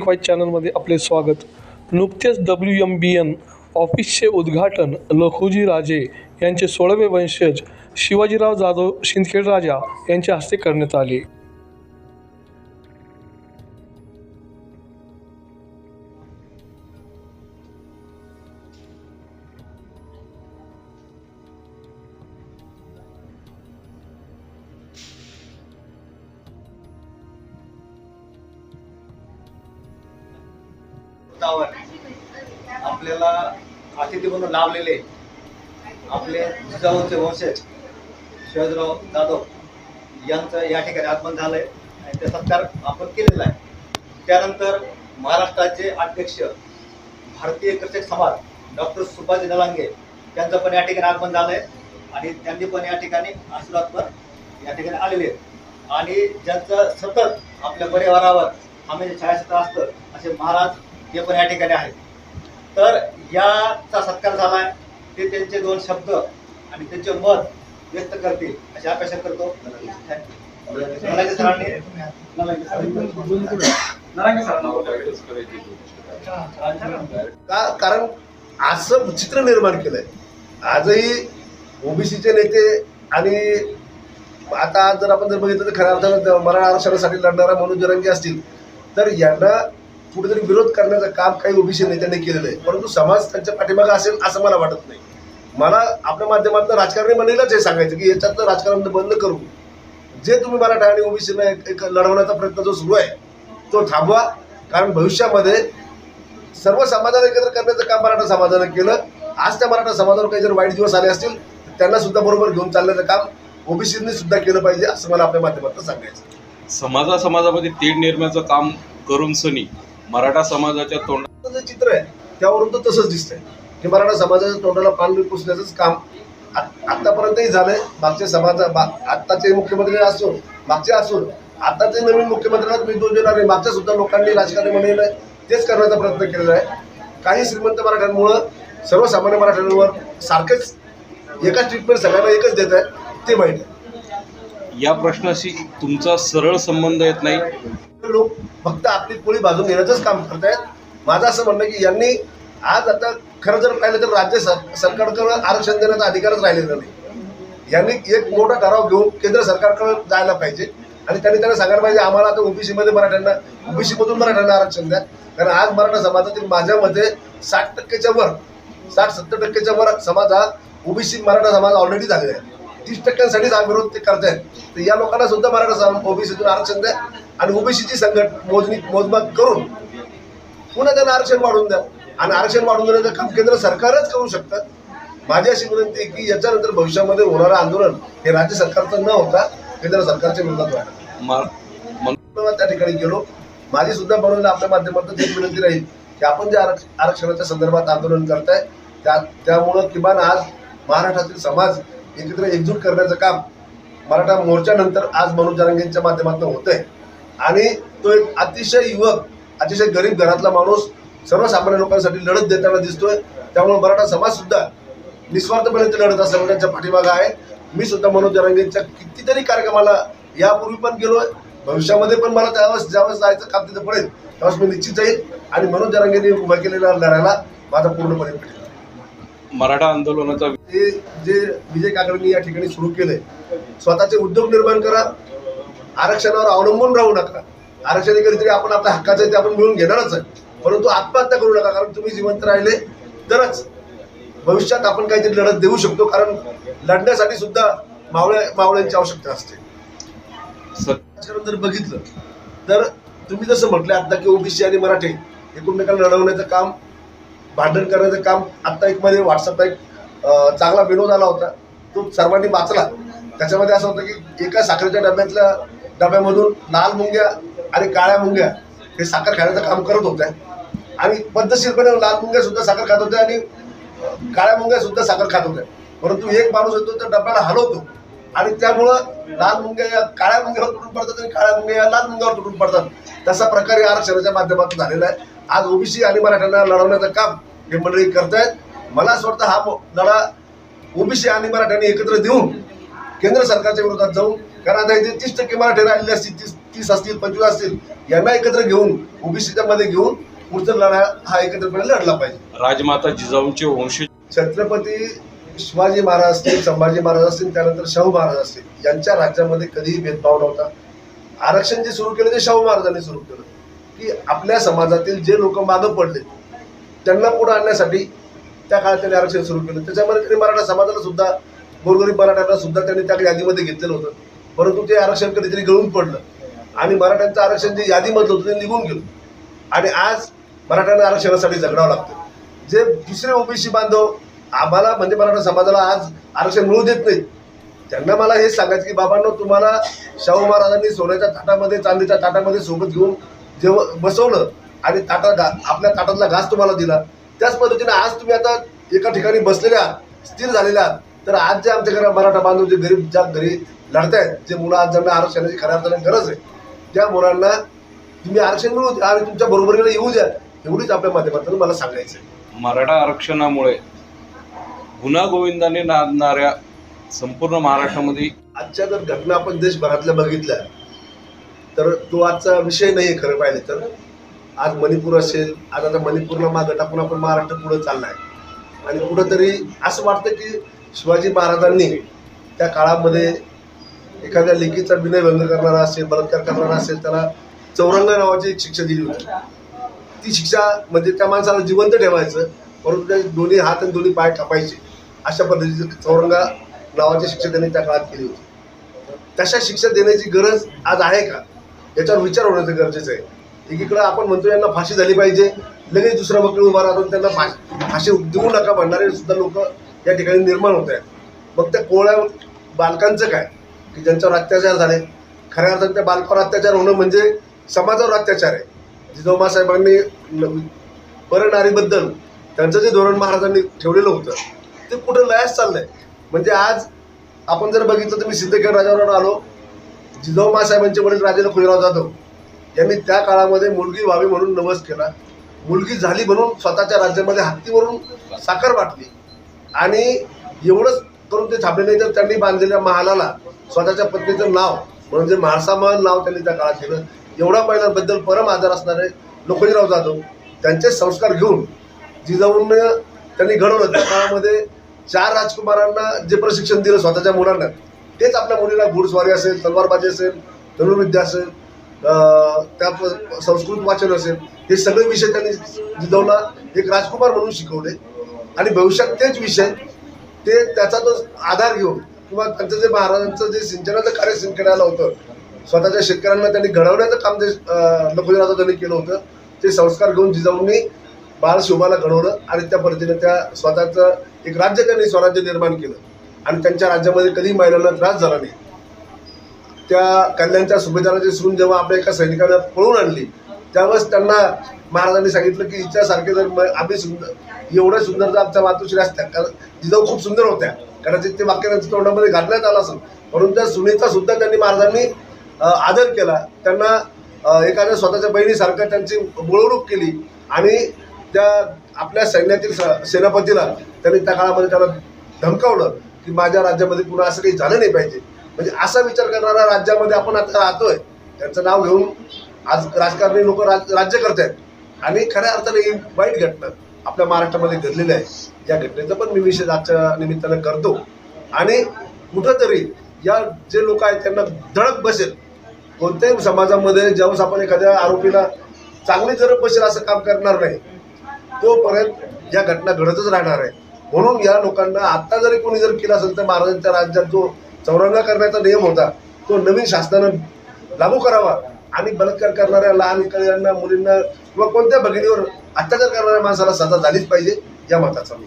White चॅनलमध्ये आपले स्वागत. नुकतेच डब्ल्यू एम बी एन ऑफिसचे उद्घाटन लखुजी राजे यांचे सोळावे वंशज शिवाजीराव जाधव शिंदखेड राजा यांच्या हस्ते करण्यात आले. मुक्तावर आपल्याला अतिथी म्हणून लाभलेले आपले जिजाऊचे वंशज शिवाजीराव जाधव यांचं या ठिकाणी आगमन झालंय आणि ते सत्कार आपण केलेला आहे. त्यानंतर महाराष्ट्राचे अध्यक्ष भारतीय कृषक समाज डॉक्टर सुभाष नलांगे त्यांचं पण या ठिकाणी आगमन झालंय आणि त्यांनी पण या ठिकाणी आशीर्वादपर या ठिकाणी आलेले आहेत. आणि ज्यांचं सतत आपल्या परिवारावर हमेशा छायाचित्र असतं असे महाराज हे पण या ठिकाणी आहेत. तर याचा सत्कार झाला आहे ते त्यांचे दोन शब्द आणि त्यांचे मत व्यक्त करतील. अशी अपेक्षा करतो. नलांगे सरांनी नलांगे का कारण असं चित्र निर्माण केलंय. आजही ओबीसीचे नेते आणि आता जर आपण जर बघितलं तर खऱ्या अर्थानं मराठा आरक्षणासाठी लढणारा मनोज रंगे असतील तर यांना कुठेतरी विरोध करण्याचं काम काही ओबीसी नेत्यांनी केलेलं आहे. परंतु समाज त्यांच्या पाठीमागा असेल असं मला वाटत नाही. मला आपल्या माध्यमातून राजकारणी मंडळीलाच हे सांगायचं की याच्यातलं राजकारण बंद करू. जे तुम्ही मराठा आणि ओबीसीला एक एक लढवण्याचा प्रयत्न जो सुरू आहे तो थांबवा. कारण भविष्यामध्ये सर्व समाजाला एकत्र करण्याचं काम मराठा समाजानं केलं. आज त्या मराठा समाजावर काही जर वाईट दिवस आले असतील तर त्यांना सुद्धा बरोबर घेऊन चालण्याचं काम ओबीसींनी सुद्धा केलं पाहिजे असं मला आपल्या माध्यमातून सांगायचं समाजा समाजामध्ये तेढ निर्माणाचं काम करून सनी मराठा समाजाच्या तोंडाचं जे चित्र आहे त्यावरून तर तसंच दिसतंय. की मराठा समाजाच्या तोंडाला पाणी पुसण्याचंच काम आत्तापर्यंतही आतापर्यंतही झालंय. मागचे समाजा बा- आत्ताचे मुख्यमंत्री असो मागचे असो आताचे नवीन मुख्यमंत्र्यांना मी दोष देणार नाही मागच्या सुद्धा लोकांनी राजकारणी मंडळीने तेच करण्याचा प्रयत्न केलेला आहे. काही श्रीमंत मराठ्यांमुळं सर्वसामान्य मराठ्यांवर सारखेच एकाच ट्रीटमेंट सगळ्यांना एकच देत आहे ते वाईट आहे. या प्रश्नाशी तुमचा सरळ संबंध येत नाही. लोक फक्त आपली पोळी भाजून घेण्याचंच काम करत आहेत माझं असं म्हणणं आहे की यांनी आज आता खरं जर पाहिलं तर राज्य सरकारकडे आरक्षण देण्याचा अधिकारच राहिलेला नाही. यांनी एक मोठा ठराव घेऊन केंद्र सरकारकडे जायला पाहिजे. आणि त्यांनी त्यांना सांगायला पाहिजे आम्हाला आता ओबीसीमध्ये मराठ्यांना ओबीसीमधून मराठ्यांना आरक्षण द्या. कारण आज मराठा समाजातील माझ्या मते साठ टक्केच्या वर साठ सत्तर टक्केच्या वर समाज हा ओबीसी मराठा समाज ऑलरेडी झालेला आहे. तीस टक्क्यांसाठीच हा विरोध ते करतायत तर या लोकांना सुद्धा मराठा ओबीसीतून आरक्षण द्या आणि ओबीसीची संघट मोजणी मोजमाप करून पुन्हा त्यांना आरक्षण वाढवून द्या. आणि आरक्षण वाढवून देण्याचं काम केंद्र सरकारच करू शकतं. माझी अशी विनंती आहे की याच्यानंतर भविष्यामध्ये होणारं आंदोलन हे राज्य सरकारचं न होता केंद्र सरकारच्या विरोधात व्हायला त्या ठिकाणी गेलो. माझी सुद्धा बनवलेलं आपल्या माध्यमातून एक विनंती राहील की आपण जे आरक्ष- आरक्षणाच्या संदर्भात आंदोलन करताय त्या त्यामुळं किमान आज महाराष्ट्रातील समाज एकत्र एकजूट करण्याचं काम मराठा मोर्चानंतर आज मनोज जरांगेंच्या माध्यमातून होत आहे आणि तो एक अतिशय युवक अतिशय गरीब घरातला माणूस सर्वसामान्य लोकांसाठी लढत देताना दिसतोय. त्यामुळे मराठा समाज सुद्धा निस्वार्थपणे ते लढत असल्यामुळे त्यांच्या पाठीमागं आहे. मी सुद्धा मनोज जरांगेंच्या कितीतरी कार्यक्रमाला यापूर्वी पण गेलोय. भविष्यामध्ये पण मला त्यावेळेस ज्यावेळेस जायचं काम तिथं पडेल त्यावेळेस मी निश्चित जाईल. आणि मनोज जरांगेंनी उभा केलेल्या लढ्याला माझा पूर्णपणे पडेल मराठा आंदोलनाचा ते जे विजय काकडे या ठिकाणी सुरू केलंय स्वतःचे उद्योग निर्माण करा आरक्षणावर अवलंबून राहू नका. आरक्षण कधीतरी आपण आपल्या हक्काचं आहे ते आपण मिळून घेणारच आहे. परंतु आत्महत्या करू नका कारण तुम्ही जिवंत राहिले तरच भविष्यात आपण काहीतरी लढत देऊ शकतो कारण लढण्यासाठी सुद्धा मावळ्या मावळ्यांची आवश्यकता असते. जर बघितलं तर तुम्ही जसं म्हटलं आता की ओबीसी आणि मराठे एकमेकांना लढवण्याचं काम भांडण करण्याचं काम आत्ता एक मध्ये व्हॉट्सअपला एक चांगला विनोद आला होता. तो सर्वांनी वाचला. त्याच्यामध्ये असं होतं की एका साखरेच्या डब्यातल्या डब्यामधून लाल मुंग्या आणि काळ्या मुंग्या हे साखर खाण्याचं काम करत होत्या. आणि पद्धतशीरपणे लाल मुंग्या सुद्धा साखर खात होत्या आणि काळ्या मुंग्या सुद्धा साखर खात होत्या. परंतु एक माणूस येतो त्या डब्याला हलवतो. आणि त्यामुळं लाल मुंग्या या काळ्या मुंग्यावर तुटून पडतात आणि काळ्या मुंग्या या लाल मुंग्यावर तुटून पडतात. तसा प्रकारे आरक्षणाच्या माध्यमातून झालेला आहे. आज ओबीसी आणि मराठ्यांना लढवण्याचं काम हे मंडळी करतायत. मला असं वाटतं हा लढा ओबीसी आणि मराठ्यांनी एकत्र देऊन केंद्र सरकारच्या विरोधात जाऊन कारण आता इथे तीस टक्के मराठी राहिलेले असतील तीस तीस असतील पंचवीस असतील यांना एकत्र घेऊन ओबीसीच्या मध्ये घेऊन पुढचा लढा हा एकत्रपणे लढला पाहिजे. राजमाता जिजाऊंचे वंशज छत्रपती शिवाजी महाराज असतील संभाजी महाराज असतील त्यानंतर शाहू महाराज असतील यांच्या राज्यामध्ये कधीही भेदभाव नव्हता. आरक्षण जे सुरू केलं ते शाहू महाराजांनी सुरू केलं. की आपल्या समाजातील जे लोक मागं पडले त्यांना पुढं आणण्यासाठी त्या काळात त्यांनी आरक्षण सुरू केलं. त्याच्यामध्ये त्यांनी मराठा समाजाला सुद्धा गोरगरीब मराठ्यांना सुद्धा त्यांनी त्या यादीमध्ये घेतलेलं होतं. परंतु ते आरक्षण कधीतरी गळून पडलं. आणि मराठ्यांचं आरक्षण जे यादीमधलं होतं ते निघून गेलं. आणि आज मराठ्यांना आरक्षणासाठी झगडावं लागतं. जे दुसरे ओबीसी बांधव आम्हाला म्हणजे मराठा समाजाला आज आरक्षण मिळू देत नाही त्यांना मला हे सांगायचं की बाबांनो तुम्हाला शाहू महाराजांनी सोन्याच्या ताटामध्ये चांदीच्या ताटामध्ये सोबत घेऊन जेव्हा बसवलं आणि ताटा घा आपल्या ताटातला घास तुम्हाला दिला. त्याच पद्धतीने आज तुम्ही आता एका ठिकाणी बसलेले आहात स्थिर झालेले आहात तर आज जे आमच्या घरा मराठा बांधव जे गरीब ज्या घरी लढतायत जे मुलं आज ज्यांना आरक्षणाची खऱ्या अर्थाने गरज आहे त्या मुलांना तुम्ही आरक्षण मिळू द्या आणि तुमच्या बरोबरीला येऊ द्या एवढीच आपल्या माध्यमातून मला सांगायचं आहे. मराठा आरक्षणामुळे गुन्हा गोविंदाने नांदणाऱ्या संपूर्ण महाराष्ट्रामध्ये आजच्या जर घटना आपण देशभरातल्या बघितल्या तर तो आजचा विषय नाही खरं पाहिलं तर. आज मणिपूर असेल आज आता मणिपूरला मागं टाकून आपण महाराष्ट्र पुढे आहे आणि कुठंतरी असं वाटतं की शिवाजी महाराजांनी त्या काळामध्ये एखाद्या लेखीचा विनयभंग करणारा असेल बलात्कार करणारा असेल त्याला चौरंगा नावाची एक शिक्षा दिली होती. ती शिक्षा म्हणजे त्या माणसाला जिवंत ठेवायचं परंतु त्याचे दोन्ही हात आणि दोन्ही पाय कापायचे अशा पद्धतीची चौरंगा नावाची शिक्षा त्यांनी त्या काळात केली होती. तशा शिक्षा देण्याची गरज आज आहे का? याच्यावर विचार होण्याचं गरजेचं आहे. एकीकडे आपण म्हणतो यांना फाशी झाली पाहिजे लगेच दुसरा वकील उभा राहून त्यांना फाशी फाशी देऊ नका म्हणणारे सुद्धा लोक या ठिकाणी निर्माण होत आहेत. मग त्या कोळ्या बालकांचं काय? की ज्यांच्यावर अत्याचार झाले. खऱ्या अर्थाने त्या बालकावर अत्याचार होणं म्हणजे समाजावर अत्याचार आहे. जिजाऊमा साहेबांनी परनारीबद्दल त्यांचं जे धोरण महाराजांनी ठेवलेलं होतं ते कुठं लयास चाललंय? म्हणजे आज आपण जर बघितलं तर मी सिद्धखेड राजावर आलो. जिजाऊ मासाहेबांचे वडील राजेला खुलेराव जाधव यांनी त्या काळामध्ये मुलगी व्हावी म्हणून नवस केला. मुलगी झाली म्हणून स्वतःच्या राज्यामध्ये हत्तीवरून साखर वाटली आणि एवढंच करून ते छापले नाही तर त्यांनी बांधलेल्या महालाला स्वतःच्या पत्नीचं नाव म्हणजे म्हाळसा महाल नाव त्यांनी त्या काळात केलं एवढ्या महिलांबद्दल परम आजार असणारे लोकजीराव जाधव त्यांचे संस्कार घेऊन जिजाऊन त्यांनी घडवलं. त्या काळामध्ये चार राजकुमारांना जे प्रशिक्षण दिलं स्वतःच्या मुलांना तेच आपल्या मुलीला घुडस्वारी असेल तलवारबाजी असेल धनुर्विद्या असेल त्या संस्कृत वाचन असेल हे सगळे विषय त्यांनी जिजवला एक राजकुमार म्हणून शिकवले. आणि भविष्यात तेच विषय ते त्याचा तो आधार घेऊन किंवा त्यांचं जे महाराजांचं जे सिंचनाचं कार्य सिंचनाला होतं स्वतःच्या शेतकऱ्यांना त्यांनी घडवण्याचं काम जे लखोजीराजा त्यांनी केलं होतं ते संस्कार घेऊन जिजाऊंनी बाळ शिवबाला घडवलं आणि त्या पद्धतीने त्या स्वतःचं एक राज्य त्यांनी स्वराज्य निर्माण केलं. आणि त्यांच्या राज्यामध्ये कधी महिलांना त्रास झाला नाही. त्या कल्याणच्या सुभेदाराची सून जेव्हा आपल्या एका सैनिकाला पळून आणली त्यावेळेस त्यांना महाराजांनी सांगितलं की हिच्यासारखे जर आम्ही सुंदर एवढ्या सुंदर जर आमच्या मातोश्री असत्या कारण जिजाऊ खूप सुंदर होत्या. कदाचित ते वाक्य त्यांच्या तोंडामध्ये घालण्यात आलं असेल. म्हणून त्या सुनीचा सुद्धा त्यांनी महाराजांनी आदर केला. त्यांना एखाद्या स्वतःच्या बहिणीसारखं त्यांची बुळवणूक केली आणि त्या आपल्या सैन्यातील स- सेनापतीला त्यांनी त्या काळामध्ये त्याला धमकावलं की माझ्या राज्यामध्ये पुन्हा असं काही झालं नाही पाहिजे. म्हणजे असा विचार करणाऱ्या राज्यामध्ये आपण आता राहतोय. त्यांचं नाव घेऊन आज राजकारणी लोक राज राज्य करत आहेत आणि खऱ्या अर्थाने ही वाईट घटना आपल्या महाराष्ट्रामध्ये घडलेली आहे. या घटनेचा पण मी विषय आजच्या निमित्तानं करतो. आणि कुठंतरी या जे लोक आहेत त्यांना धडक बसेल. कोणत्याही समाजामध्ये ज्यावेळेस आपण एखाद्या आरोपीला चांगली जर बसेल असं काम करणार नाही तोपर्यंत या घटना घडतच राहणार आहे. म्हणून या लोकांना आता जरी कोणी जर केला असेल तर महाराजांच्या राज्यात जो चौरंगा करण्याचा नियम होता. तो नवीन शासनानं लागू करावा. आणि बलात्कार करणाऱ्या लहान कळ्यांना मुलींना किंवा कोणत्या भगिनीवर अत्याचार करणाऱ्या माणसाला सजा झालीच पाहिजे या मताचा मी.